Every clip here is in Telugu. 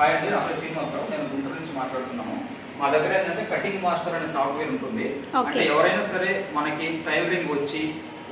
హాయ్ అండి నా పేరు శ్రీనివాసరావు నేను గుంటూరు నుంచి మాట్లాడుతున్నాము. మా దగ్గర ఏంటంటే కటింగ్ మాస్టర్ అనే సాఫ్ట్వేర్ ఉంటుంది. అంటే ఎవరైనా సరే మనకి టైలరింగ్ వచ్చి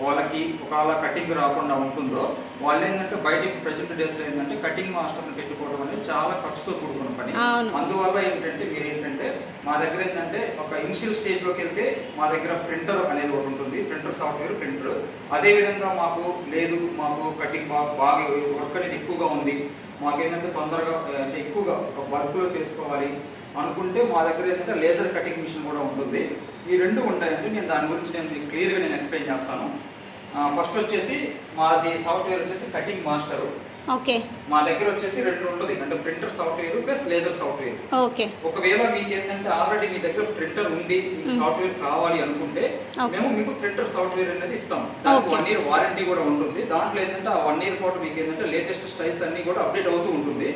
వాళ్ళకి ఒకవేళ కటింగ్ రాకుండా ఉంటుందో వాళ్ళు ఏంటంటే బయటికి ప్రజెంట్ డేస్లో ఏంటంటే కటింగ్ మాస్టర్ని పెట్టుకోవడం అనేది చాలా ఖర్చుతో కూడుకున్న పని. అందువల్ల ఏంటంటే మీరు ఏంటంటే మా దగ్గర ఏంటంటే ఒక ఇనిషియల్ స్టేజ్లోకి వెళ్తే మా దగ్గర ప్రింటర్ అనేది ఒకటి ఉంటుంది. Printer software printer. అదే విధంగా మాకు లేదు మాకు కటింగ్ బాగా బాగా వర్క్ అనేది ఎక్కువగా ఉంది. మాకేంటంటే తొందరగా అంటే ఎక్కువగా వర్క్లో చేసుకోవాలి అనుకుంటే మా దగ్గర ఏంటంటే లేజర్ కటింగ్ మిషన్ కూడా ఉంటుంది. ఈ రెండు ఉంటాయంటే నేను దాని గురించి నేను మీకు క్లియర్గా నేను ఎక్స్ప్లెయిన్ చేస్తాను. ఫస్ట్ వచ్చేసి మాది సాఫ్ట్వేర్ వచ్చేసి కటింగ్ మాస్టరు. ఓకే. మా దగ్గర వచ్చేసి రెండు ఉంటుంది. అంటే printer software plus laser software okay. ఒకవేళ మీకు ఏంటంటే ఆల్రెడీ మీ దగ్గర ప్రింటర్ ఉంది మీకు. సాఫ్ట్వేర్ కావాలి అనుకుంటే. మేము మీకు ప్రింటర్ సాఫ్ట్వేర్ అనేది ఇస్తాం. దానికి. వన్ ఇయర్ వారంటీ కూడా ఉంటుంది. దాంట్లో ఏంటంటే ఆ వన్ ఇయర్ పాటు మీకు ఏంటంటే లేటెస్ట్ స్టైల్స్ అన్ని కూడా అప్డేట్ అవుతూ ఉంటుంది.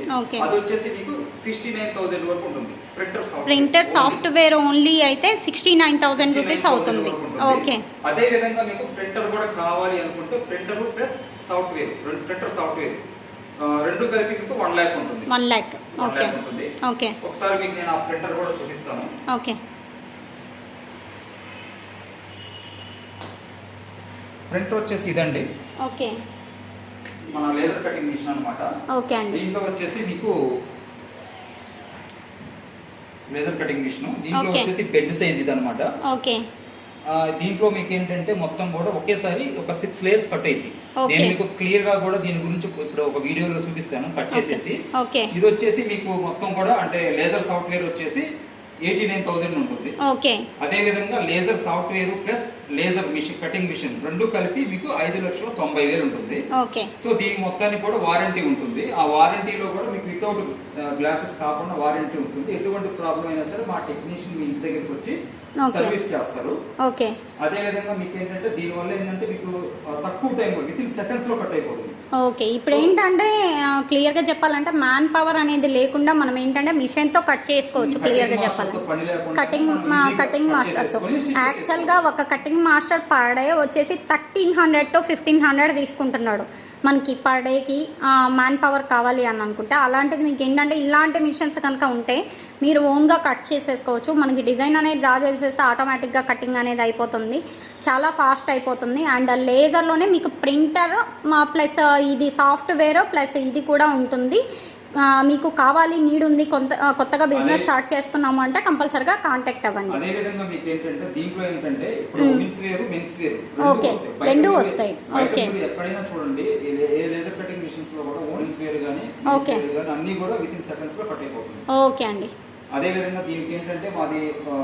అది వచ్చేసి మీకు సిక్స్టీ నైన్ థౌసండ్ వరకు ఉంటుంది printer software printer software only అయితే సిక్స్టీ నైన్ థౌసండ్ రూపీస్ 69,000 అవుతుంది. ఓకే. అదే విధంగా మీకు ప్రింటర్ కూడా కావాలి అనుకుంటే printer plus software printer software రెండు కలిపి మీకు వన్ ల్యాక్ ఉంటుంది. వన్ ల్యాక్ ఓకే ఓకే ఒకసారి మీకు నేను ఆ ప్రింటర్ కూడా చూపిస్తాను. ఓకే ప్రింటర్ వచ్చేసి ఇదండి. ఓకే మన లేజర్ కటింగ్ మిషన్ అన్నమాట. ఓకే అండి. దీంట్లో వచ్చేసి మీకు లేజర్ కటింగ్ మిషన్ దీంట్లో. వచ్చేసి బెడ్ సైజ్ ఇది అనమాట ఓకే దీంట్లో మీకు ఏంటంటే మొత్తం కూడా ఒకేసారి ఒక సిక్స్ లేయర్స్ కట్ అయింది. నేను మీకు క్లియర్గా కూడా దీని గురించి ఇప్పుడు ఒక వీడియోలో చూపిస్తాను కట్ చేసేసి. ఇది వచ్చేసి మీకు మొత్తం కూడా అంటే లేజర్ సాఫ్ట్వేర్ వచ్చేసి ఎయిటీ నైన్ థౌసండ్ ఉంటుంది. ఓకే. అదే విధంగా laser software plus laser machine cutting machine రెండు కలిపి మీకు ఐదు లక్షల తొంభై వేలు ఉంటుంది. ఓకే. సో దీని మొత్తానికి కూడా వారంటీ ఉంటుంది. ఆ వారంటీలో కూడా మీకు వితౌట్ గ్లాసెస్ కాకుండా వారంటీ ఉంటుంది. ఎటువంటి ప్రాబ్లం అయినా సరే మా టెక్నీషియన్ మీ ఇంటి దగ్గరికి వచ్చి. సర్వీస్ చేస్తారు. ఓకే. అదే విధంగా మీకు ఏంటంటే దీనివల్ల ఏంటంటే మీకు తక్కువ టైం విత్ ఇన్ సెకండ్స్లో కట్ అయిపోతుంది. ఓకే ఇప్పుడు ఏంటంటే క్లియర్గా చెప్పాలంటే మ్యాన్ పవర్ అనేది లేకుండా మనం ఏంటంటే మిషన్తో కట్ చేసుకోవచ్చు క్లియర్గా చెప్పాలి కటింగ్ కటింగ్ మాస్టర్తో చేసేసుకొని stitch యాక్చువల్గా ఒక కటింగ్ మాస్టర్ పర్ డే వచ్చేసి thirteen hundred to fifteen hundred తీసుకుంటున్నాడు. మనకి పర్ డేకి మ్యాన్ పవర్ కావాలి అని అనుకుంటే. అలాంటిది మీకు ఏంటంటే ఇలాంటి మిషన్స్ కనుక ఉంటే మీరు ఓన్గా కట్ చేసేసుకోవచ్చు. మనకి డిజైన్ అనేది డ్రా చేసేస్తే ఆటోమేటిక్గా కటింగ్ అనేది అయిపోతుంది. చాలా ఫాస్ట్ అయిపోతుంది. అండ్ లేజర్లోనే మీకు ప్రింటర్ ప్లస్ ఇది సాఫ్ట్వేర్ ప్లస్ ఇది కూడా ఉంటుంది మీకు కావాలి నీడ్ ఉంది కొంత కొత్తగా బిజినెస్. స్టార్ట్ చేస్తున్నాము అంటే కంపల్సరీగా కాంటాక్ట్ అవ్వండి అదే విధంగా మీకు ఏంటంటే దీంట్లో ఏంటంటే ఇప్పుడు మ్మ్. Womens wear mens wear Okay. రెండు వస్తాయి. Okay. ఎక్కడైనా చూడండి ఏ- ఏ లేజర్ కటింగ్ మిషన్స్లో కూడా ఉమెన్స్ వేర్ కానీ Okay. వేర్ కానీ అన్ని కూడా విత్ ఇన్ సెకండ్స్లో కట్ అయిపోతుంది ఓకే అండి అదే విధంగా దీనికి ఏంటంటే మాది ఆ,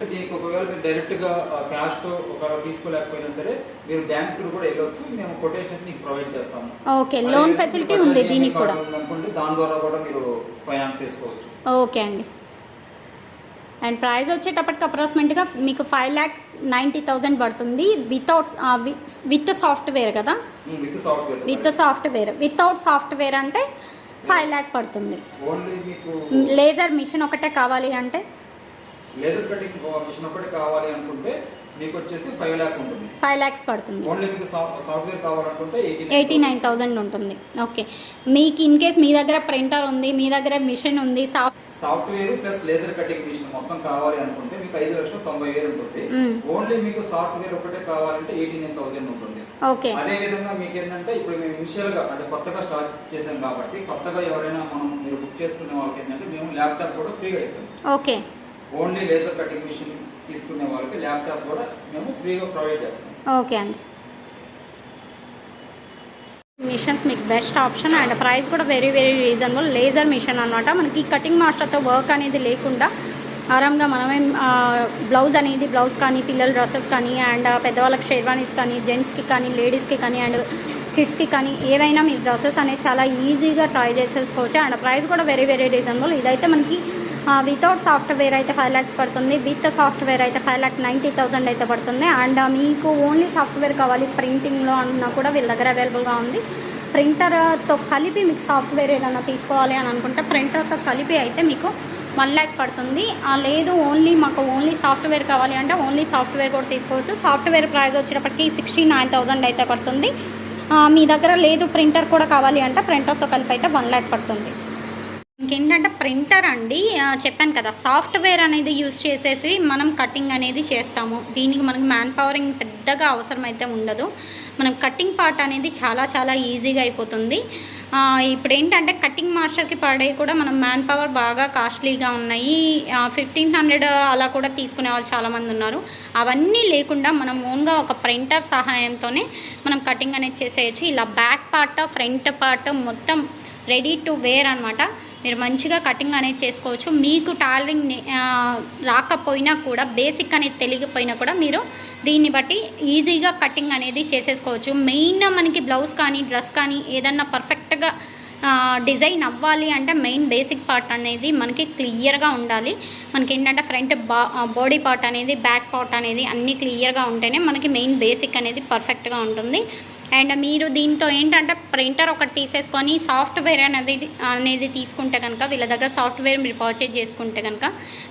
దీనికి ఒకవేళ మీరు డైరెక్ట్గా క్యాష్తో ఒకవేళ తీసుకోలేకపోయినా సరే మీరు బ్యాంక్ త్రూ కూడా వెళ్ళొచ్చు. మేము కొటేషన్ మీకు ప్రొవైడ్ చేస్తాము. ఓకే లోన్ ఫెసిలిటీ ఉంది దీనికి కూడా. ఉందనుకోండి దాని ద్వారా కూడా మీరు ఫైనాన్స్ చేసుకోవచ్చు. ఓకే అండి. అండ్ ప్రైస్ వచ్చేటప్పటికి అప్రాక్సిమేట్గా మీకు ఫైవ్ ల్యాక్ నైంటీ థౌజండ్ పడుతుంది. వితౌట్ విత్ సాఫ్ట్వేర్ కదా? With software. With software. Without software అంటే ఫైవ్ ల్యాక్ పడుతుంది. లేజర్ మిషన్ ఒకటే కావాలి అంటే? లేజర్ కటింగ్ మిషన్ ఒకటి కావాలి అనుకుంటే మీకు వచ్చేసి ఫైవ్ ల్యాక్ ఉంటుంది. ఫైవ్ ల్యాక్స్ పడుతుంది. ఓన్లీ మీకు సాఫ్ట్వేర్ కావాలనుకుంటే ఎయిటీ నైన్ థౌజండ్ ఉంటుంది. ఓకే. మీకు ఇన్ కేస్ మీ దగ్గర ప్రింటర్ ఉంది మీ దగ్గర మిషన్ ఉంది soft software plus laser cutting machine మొత్తం కావాలి అనుకుంటే మీకు ఐదు లక్షల తొంభై వేలు ఉంటుంది. ఓన్లీ మీకు సాఫ్ట్వేర్ ఒకటే కావాలంటే ఎయిటీ నైన్ థౌసండ్ ఉంటుంది. ఓకే. అదే విధంగా మీకు ఏంటంటే ఇప్పుడు మేము ఇనిషియల్గా అంటే కొత్తగా స్టార్ట్ చేసాం కాబట్టి కొత్తగా ఎవరైనా మనం మీరు బుక్ చేసుకునే వాళ్ళకి ఏంటంటే మేము ల్యాప్టాప్ కూడా ఫ్రీగా ఇస్తాం. Okay. Only laser cutting machine తీసుకునే వాళ్ళకి ల్యాప్టాప్ కూడా మేము ఫ్రీగా ప్రొవైడ్ చేస్తాం. ఓకే అండి. మిషన్స్ మీకు బెస్ట్ ఆప్షన్ అండ్ ప్రైస్ కూడా very very reasonable laser machine అనమాట మనకి కటింగ్ మాస్టర్తో వర్క్ అనేది లేకుండా ఆరామ్గా మనమే బ్లౌజ్ అనేది బ్లౌజ్ కానీ పిల్లల డ్రెస్సెస్ కానీ అండ్ పెద్దవాళ్ళకి షేర్వానీస్ కానీ జెంట్స్కి కానీ లేడీస్కి కానీ అండ్ కిడ్స్కి కానీ ఏవైనా మీ డ్రెస్సెస్ అనేది చాలా ఈజీగా ట్రై చేసేసుకోవచ్చు. అండ్ ప్రైస్ కూడా వెరీ వెరీ రీజనబుల్ ఇదైతే మనకి వితౌట్ సాఫ్ట్వేర్ అయితే ఫైవ్ ల్యాక్స్ పడుతుంది. విత్ సాఫ్ట్వేర్ అయితే ఫైవ్ ల్యాక్ నైంటీ థౌసండ్ అయితే పడుతుంది. అండ్ uh, మీకు ఓన్లీ సాఫ్ట్వేర్ కావాలి ప్రింటింగ్లో అన్నా కూడా వీళ్ళ దగ్గర అవైలబుల్గా ఉంది. ప్రింటర్తో uh, కలిపి మీకు సాఫ్ట్వేర్ ఏదైనా తీసుకోవాలి అని అనుకుంటే ప్రింటర్తో కలిపి అయితే మీకు వన్ ల్యాక్ పడుతుంది. లేదు ఓన్లీ మాకు ఓన్లీ సాఫ్ట్వేర్ కావాలి అంటే ఓన్లీ సాఫ్ట్వేర్ కూడా తీసుకోవచ్చు. సాఫ్ట్వేర్ ప్రైస్ వచ్చేటప్పటికి సిక్స్టీ నైన్ థౌసండ్ అయితే పడుతుంది. మీ దగ్గర లేదు ప్రింటర్ కూడా కావాలి అంటే ప్రింటర్తో కలిపి అయితే వన్ ల్యాక్ పడుతుంది. ఇంకేంటంటే ప్రింటర్ అండి చెప్పాను కదా సాఫ్ట్వేర్ అనేది యూస్ చేసేసి మనం కటింగ్ అనేది చేస్తాము. దీనికి మనకి మ్యాన్ పవరింగ్ పెద్దగా అవసరం అయితే ఉండదు. మనం కటింగ్ పార్ట్ అనేది చాలా చాలా ఈజీగా అయిపోతుంది. ఇప్పుడు ఏంటంటే కటింగ్ మాస్టర్కి పడే కూడా మనం మ్యాన్ పవర్ బాగా కాస్ట్లీగా ఉన్నాయి. ఫిఫ్టీన్ హండ్రెడ్ అలా కూడా తీసుకునే వాళ్ళు చాలామంది ఉన్నారు. అవన్నీ లేకుండా మనం ఓన్గా ఒక ప్రింటర్ సహాయంతోనే మనం కటింగ్ అనేది చేసేయచ్చు. ఇలా బ్యాక్ పార్ట్ ఫ్రంట్ పార్ట్ మొత్తం రెడీ టు వేర్ అనమాట మీరు మంచిగా కటింగ్ అనేది చేసుకోవచ్చు. మీకు టాలరింగ్ రాకపోయినా కూడా బేసిక్ అనేది తెలియకపోయినా కూడా మీరు దీన్ని బట్టి ఈజీగా కటింగ్ అనేది చేసేసుకోవచ్చు. మెయిన్ మనకి బ్లౌజ్ కానీ డ్రెస్ కానీ ఏదన్నా పర్ఫెక్ట్గా డిజైన్ అవ్వాలి అంటే మెయిన్ బేసిక్ పార్ట్ అనేది మనకి క్లియర్గా ఉండాలి. మనకి ఏంటంటే ఫ్రంట్ బా బాడీ పార్ట్ అనేది బ్యాక్ పార్ట్ అనేది అన్నీ క్లియర్గా ఉంటేనే మనకి మెయిన్ బేసిక్ అనేది పర్ఫెక్ట్గా ఉంటుంది. అండ్ మీరు దీంతో ఏంటంటే ప్రింటర్ ఒకటి తీసేసుకొని సాఫ్ట్వేర్ అనేది అనేది తీసుకుంటే కనుక వీళ్ళ దగ్గర సాఫ్ట్వేర్ మీరు పర్చేజ్ చేసుకుంటే కనుక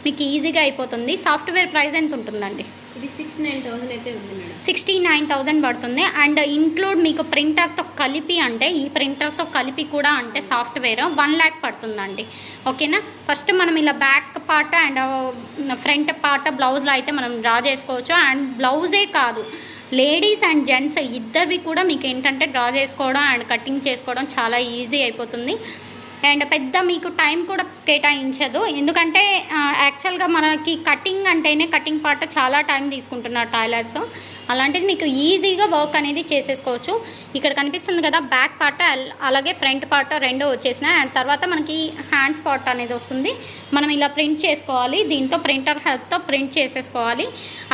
మీకు ఈజీగా అయిపోతుంది. సాఫ్ట్వేర్ ప్రైస్ ఎంత ఉంటుందండి? ఇది సిక్స్ నైన్ థౌసండ్ అయితే ఉంది మేడం. సిక్స్టీ నైన్ థౌజండ్ పడుతుంది. అండ్ ఇంక్లూడ్ మీకు ప్రింటర్తో కలిపి అంటే ఈ ప్రింటర్తో కలిపి కూడా అంటే సాఫ్ట్వేర్ వన్ ల్యాక్ పడుతుందండి. ఓకేనా? ఫస్ట్ మనం ఇలా back part and front part బ్లౌజ్లో అయితే మనం డ్రా చేసుకోవచ్చు. అండ్ బ్లౌజే కాదు లేడీస్ అండ్ జెంట్స్ ఇద్దరివి కూడా మీకు ఏంటంటే డ్రా చేసుకోవడం అండ్ కటింగ్ చేసుకోవడం చాలా ఈజీ అయిపోతుంది. అండ్ పెద్ద మీకు టైం కూడా కేటాయించదు. ఎందుకంటే యాక్చువల్గా మనకి కటింగ్ అంటేనే కటింగ్ పార్ట్ చాలా టైం తీసుకుంటున్నారు టైలర్స్. అలాంటిది మీకు ఈజీగా వర్క్ అనేది చేసేసుకోవచ్చు. ఇక్కడ కనిపిస్తుంది కదా బ్యాక్ పార్ట్ అలాగే ఫ్రంట్ పార్ట్ రెండో వచ్చేసినాయి అండ్ తర్వాత మనకి హ్యాండ్స్ పార్ట్ అనేది వస్తుంది. మనం ఇలా ప్రింట్ చేసుకోవాలి దీంతో ప్రింటర్ హెల్ప్తో ప్రింట్ చేసేసుకోవాలి.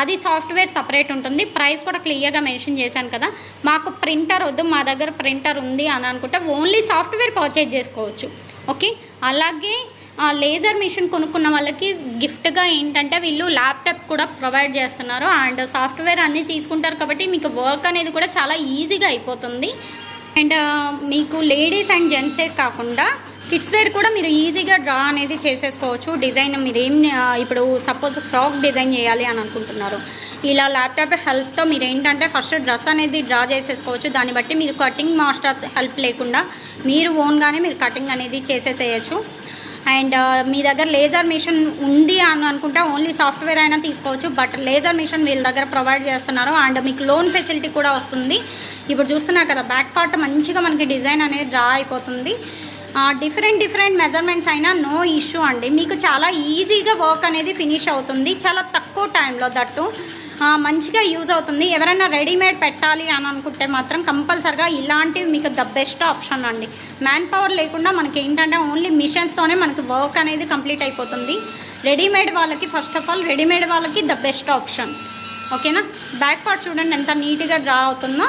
అది సాఫ్ట్వేర్ సపరేట్ ఉంటుంది. ప్రైస్ కూడా క్లియర్గా మెన్షన్ చేశాను కదా మాకు ప్రింటర్ వద్దు మా దగ్గర ప్రింటర్ ఉంది అని అనుకుంటే ఓన్లీ సాఫ్ట్వేర్ పర్చేజ్ చేసుకోవచ్చు. ఓకే? అలాగే ఆ లేజర్ మిషన్ కొనుక్కున్న వాళ్ళకి గిఫ్ట్గా ఏంటంటే వీళ్ళు ల్యాప్టాప్ కూడా ప్రొవైడ్ చేస్తున్నారు. అండ్ సాఫ్ట్వేర్ అన్నీ తీసుకుంటారు కాబట్టి మీకు వర్క్ అనేది కూడా చాలా ఈజీగా అయిపోతుంది. అండ్ మీకు లేడీస్ అండ్ జెంట్సే కాకుండా కిడ్స్ వేర్ కూడా మీరు ఈజీగా డ్రా అనేది చేసేసుకోవచ్చు. డిజైన్ మీరు ఏం ఇప్పుడు సపోజ్ ఫ్రాక్ డిజైన్ చేయాలి అని అనుకుంటున్నారు. ఇలా ల్యాప్టాప్ హెల్ప్తో మీరు ఏంటంటే ఫస్ట్ డ్రెస్ అనేది డ్రా చేసేసుకోవచ్చు. దాన్ని బట్టి మీరు కటింగ్ మాస్టర్ హెల్ప్ లేకుండా మీరు ఓన్గానే మీరు కటింగ్ అనేది చేసేసేయచ్చు. అండ్ మీ దగ్గర లేజర్ మిషన్ ఉంది అని అనుకుంటే ఓన్లీ సాఫ్ట్వేర్ అయినా తీసుకోవచ్చు. బట్ లేజర్ మిషన్ వీళ్ళ దగ్గర ప్రొవైడ్ చేస్తున్నారు. అండ్ మీకు లోన్ ఫెసిలిటీ కూడా వస్తుంది. ఇప్పుడు చూస్తున్నారు కదా బ్యాక్ పార్ట్ మంచిగా మనకి డిజైన్ అనేది డ్రా అయిపోతుంది. డిఫరెంట్ డిఫరెంట్ మెజర్మెంట్స్ అయినా నో ఇష్యూ అండి. మీకు చాలా ఈజీగా వర్క్ అనేది ఫినిష్ అవుతుంది. చాలా తక్కువ టైంలో దట్టు మంచిగా యూజ్ అవుతుంది. ఎవరైనా రెడీమేడ్ పెట్టాలి అని అనుకుంటే మాత్రం కంపల్సరిగా ఇలాంటివి మీకు ద బెస్ట్ ఆప్షన్ అండి. మ్యాన్ పవర్ లేకుండా మనకి ఏంటంటే ఓన్లీ మిషన్స్తోనే మనకి వర్క్ అనేది కంప్లీట్ అయిపోతుంది. రెడీమేడ్ వాళ్ళకి ఫస్ట్ ఆఫ్ ఆల్ రెడీమేడ్ వాళ్ళకి ద బెస్ట్ ఆప్షన్ ఓకేనా బ్యాక్ పార్ట్ చూడండి ఎంత నీట్గా డ్రా అవుతుందో.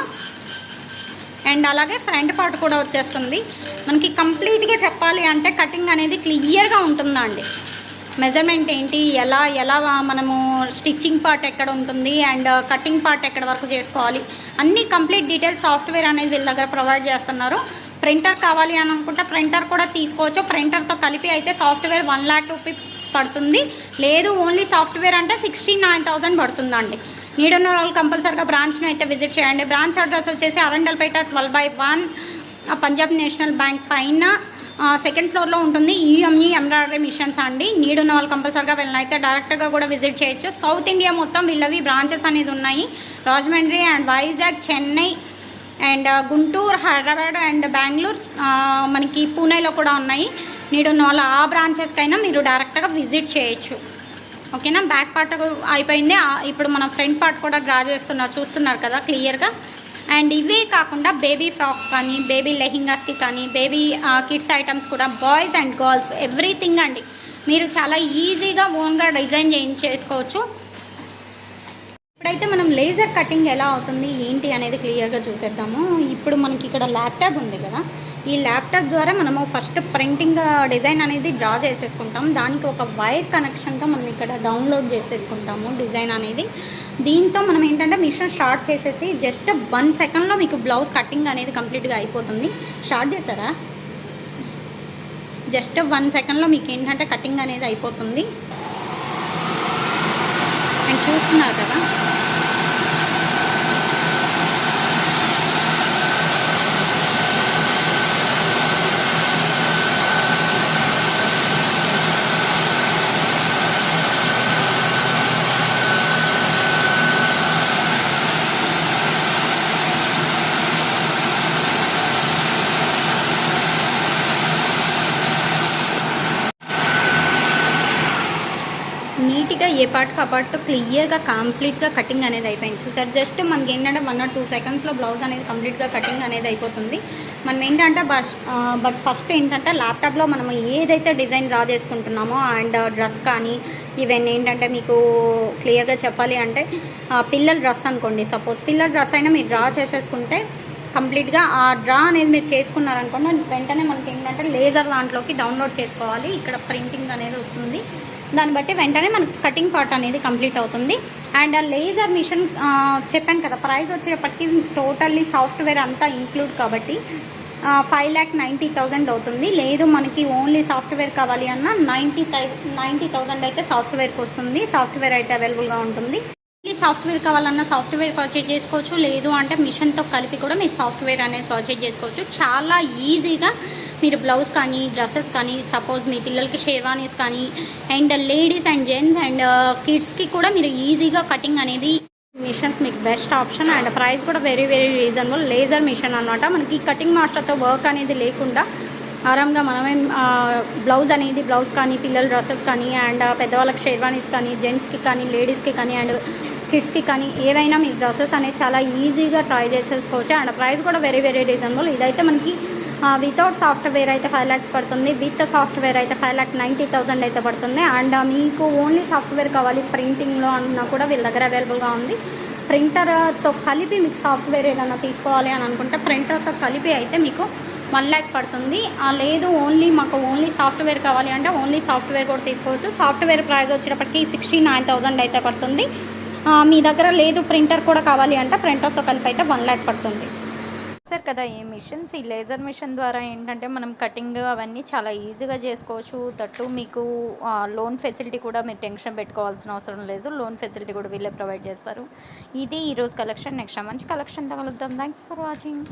అండ్ అలాగే ఫ్రంట్ పార్ట్ కూడా వచ్చేస్తుంది. మనకి కంప్లీట్గా చెప్పాలి అంటే కటింగ్ అనేది క్లియర్గా ఉంటుందండి. మెజర్మెంట్ ఏంటి? ఎలా ఎలా మనము స్టిచ్చింగ్ పార్ట్ ఎక్కడ ఉంటుంది? అండ్ కటింగ్ పార్ట్ ఎక్కడ వరకు చేసుకోవాలి? అన్ని కంప్లీట్ డీటెయిల్స్ సాఫ్ట్వేర్ అనేది వీళ్ళ దగ్గర ప్రొవైడ్ చేస్తున్నారు. ప్రింటర్ కావాలి అని అనుకుంటే ప్రింటర్ కూడా తీసుకోవచ్చు. ప్రింటర్తో కలిపి అయితే సాఫ్ట్వేర్ వన్ ల్యాక్ రూపీస్ పడుతుంది. లేదు ఓన్లీ సాఫ్ట్వేర్ అంటే సిక్స్టీ నైన్ థౌజండ్ పడుతుందండి. నీడున్న వాళ్ళు కంపల్సరిగా బ్రాంచ్ని అయితే విజిట్ చేయండి. బ్రాంచ్ అడ్రస్ వచ్చేసి Arundelpet twelve by one Punjab National Bank పైన సెకండ్ ఫ్లోర్లో ఉంటుంది ఈఎంఈ ఎంబ్రాయిడరీ మిషన్స్ అండి. నీడున్న వాళ్ళు కంపల్సరిగా వెళ్ళినైతే డైరెక్ట్గా కూడా విజిట్ చేయొచ్చు. సౌత్ ఇండియా మొత్తం వీళ్ళవి బ్రాంచెస్ అనేది ఉన్నాయి. Rajahmundry and Vizag Chennai and Guntur Hyderabad and Bengaluru మనకి పూణేలో కూడా ఉన్నాయి. నీడున్న వాళ్ళ ఆ బ్రాంచెస్కైనా మీరు డైరెక్ట్గా విజిట్ చేయొచ్చు. ఓకేనా బ్యాక్ పార్ట్ అయిపోయింది. ఇప్పుడు మనం ఫ్రంట్ పార్ట్ కూడా డ్రా చేస్తున్నారు చూస్తున్నారు కదా క్లియర్గా అండ్ ఇవే కాకుండా బేబీ ఫ్రాక్స్ కానీ బేబీ లెహింగాస్కి కానీ బేబీ కిడ్స్ ఐటమ్స్ కూడా బాయ్స్ అండ్ గర్ల్స్ ఎవ్రీథింగ్ అండి. మీరు చాలా ఈజీగా ఓన్గా డిజైన్ చేయించేసుకోవచ్చు. ఇప్పుడైతే మనం లేజర్ కటింగ్ ఎలా అవుతుంది ఏంటి అనేది క్లియర్గా చూసేద్దాము. ఇప్పుడు మనకి ఇక్కడ ల్యాప్టాప్ ఉంది కదా. ఈ ల్యాప్టాప్ ద్వారా మనము ఫస్ట్ ప్రింటింగ్ డిజైన్ అనేది డ్రా చేసేసుకుంటాం. దానికి ఒక వైర్ కనెక్షన్తో మనం ఇక్కడ డౌన్లోడ్ చేసేసుకుంటాము డిజైన్ అనేది. దీంతో మనం ఏంటంటే మిషన్ స్టార్ట్ చేసేసి జస్ట్ వన్ సెకండ్లో మీకు బ్లౌజ్ కటింగ్ అనేది కంప్లీట్గా అయిపోతుంది. స్టార్ట్ చేశారా? జస్ట్ వన్ సెకండ్లో మీకు ఏంటంటే కటింగ్ అనేది అయిపోతుంది. అండ్ చూస్తున్నారు కదా? ఏ పార్ట్కి ఆ క్లియర్గా కంప్లీట్గా కటింగ్ అనేది అయిపోయింది. చూసారు జస్ట్ మనకి ఏంటంటే వన్ ఆర్ టూ సెకండ్స్లో బ్లౌజ్ అనేది కంప్లీట్గా కటింగ్ అనేది అయిపోతుంది. మనం ఏంటంటే బట్ బట్ ఫస్ట్ ఏంటంటే ల్యాప్టాప్లో మనం ఏదైతే డిజైన్ డ్రా చేసుకుంటున్నామో అండ్ డ్రెస్ uh, కానీ ఈవెన్ ఏంటంటే మీకు క్లియర్గా చెప్పాలి అంటే ఆ, పిల్లల డ్రెస్ అనుకోండి. సపోజ్ పిల్లల డ్రెస్ అయినా మీరు డ్రా చేసేసుకుంటే కంప్లీట్గా ఆ డ్రా అనేది మీరు చేసుకున్నారనుకోండి వెంటనే మనకి ఏంటంటే లేజర్ దాంట్లోకి డౌన్లోడ్ చేసుకోవాలి. ఇక్కడ ప్రింటింగ్ అనేది వస్తుంది. దాన్ని బట్టి వెంటనే మనకు కటింగ్ పార్ట్ అనేది కంప్లీట్ అవుతుంది. అండ్ ఆ లేజర్ మిషన్ చెప్పాను కదా ప్రైస్ వచ్చేటప్పటికి టోటల్లీ సాఫ్ట్వేర్ అంతా ఇంక్లూడ్ కాబట్టి ఫైవ్ ల్యాక్ నైంటీ థౌజండ్ అవుతుంది. లేదు మనకి ఓన్లీ సాఫ్ట్వేర్ కావాలి అన్న నైంటీ థై నైంటీ థౌజండ్ అయితే సాఫ్ట్వేర్కి వస్తుంది. సాఫ్ట్వేర్ అయితే అవైలబుల్గా ఉంటుంది. ఈ సాఫ్ట్వేర్ కావాలన్నా సాఫ్ట్వేర్ పర్చేజ్ చేసుకోవచ్చు. లేదు అంటే మిషన్తో కలిపి కూడా మీరు సాఫ్ట్వేర్ అనేది పర్చేజ్ చేసుకోవచ్చు. చాలా ఈజీగా మీరు బ్లౌజ్ కానీ డ్రెస్సెస్ కానీ సపోజ్ మీ పిల్లలకి షేర్వానీస్ కానీ and ladies and gents and కిడ్స్కి కూడా మీరు ఈజీగా కటింగ్ అనేది మిషన్స్ మీకు బెస్ట్ ఆప్షన్. అండ్ ప్రైస్ కూడా very very reasonable laser machine అనమాట మనకి కటింగ్ మాస్టర్తో వర్క్ అనేది లేకుండా ఆరామ్గా మనమే బ్లౌజ్ అనేది బ్లౌజ్ కానీ పిల్లల డ్రెస్సెస్ కానీ అండ్ పెద్దవాళ్ళకి షేర్వానీస్ కానీ జెంట్స్కి కానీ లేడీస్కి కానీ అండ్ కిడ్స్కి కానీ ఏవైనా మీ డ్రెస్సెస్ అనేది చాలా ఈజీగా ట్రై చేసేసుకోవచ్చు. అండ్ ప్రైస్ కూడా వెరీ వెరీ రీజనబుల్ ఇదైతే మనకి వితౌట్ సాఫ్ట్వేర్ అయితే ఫైవ్ ల్యాక్స్ పడుతుంది. విత్ సాఫ్ట్వేర్ అయితే ఫైవ్ ల్యాక్ నైంటీ థౌసండ్ అయితే పడుతుంది. అండ్ uh, మీకు ఓన్లీ సాఫ్ట్వేర్ కావాలి ప్రింటింగ్లో అన్నా కూడా వీళ్ళ దగ్గర అవైలబుల్గా ఉంది. ప్రింటర్తో uh, కలిపి మీకు సాఫ్ట్వేర్ ఏదైనా తీసుకోవాలి అని అనుకుంటే ప్రింటర్తో కలిపి అయితే మీకు వన్ ల్యాక్ పడుతుంది. లేదు ఓన్లీ మాకు ఓన్లీ సాఫ్ట్వేర్ కావాలి అంటే ఓన్లీ సాఫ్ట్వేర్ కూడా తీసుకోవచ్చు. సాఫ్ట్వేర్ ప్రైస్ వచ్చేటప్పటికి సిక్స్టీ నైన్ థౌసండ్ అయితే పడుతుంది. మీ దగ్గర లేదు ప్రింటర్ కూడా కావాలి అంటే ప్రింటర్తో కలిపి అయితే వన్ ల్యాక్ పడుతుంది. సార్ కదా ఈ మిషన్స్ ఈ లేజర్ మిషన్ ద్వారా ఏంటంటే మనం కటింగ్ అవన్నీ చాలా ఈజీగా చేసుకోవచ్చు. తట్టు మీకు లోన్ ఫెసిలిటీ కూడా మీరు టెన్షన్ పెట్టుకోవాల్సిన అవసరం లేదు. లోన్ ఫెసిలిటీ కూడా వీళ్ళే ప్రొవైడ్ చేస్తారు. ఇది ఈరోజు కలెక్షన్. నెక్స్ట్ మంచి కలెక్షన్ కలుద్దాం థ్యాంక్స్ ఫర్ వాచింగ్.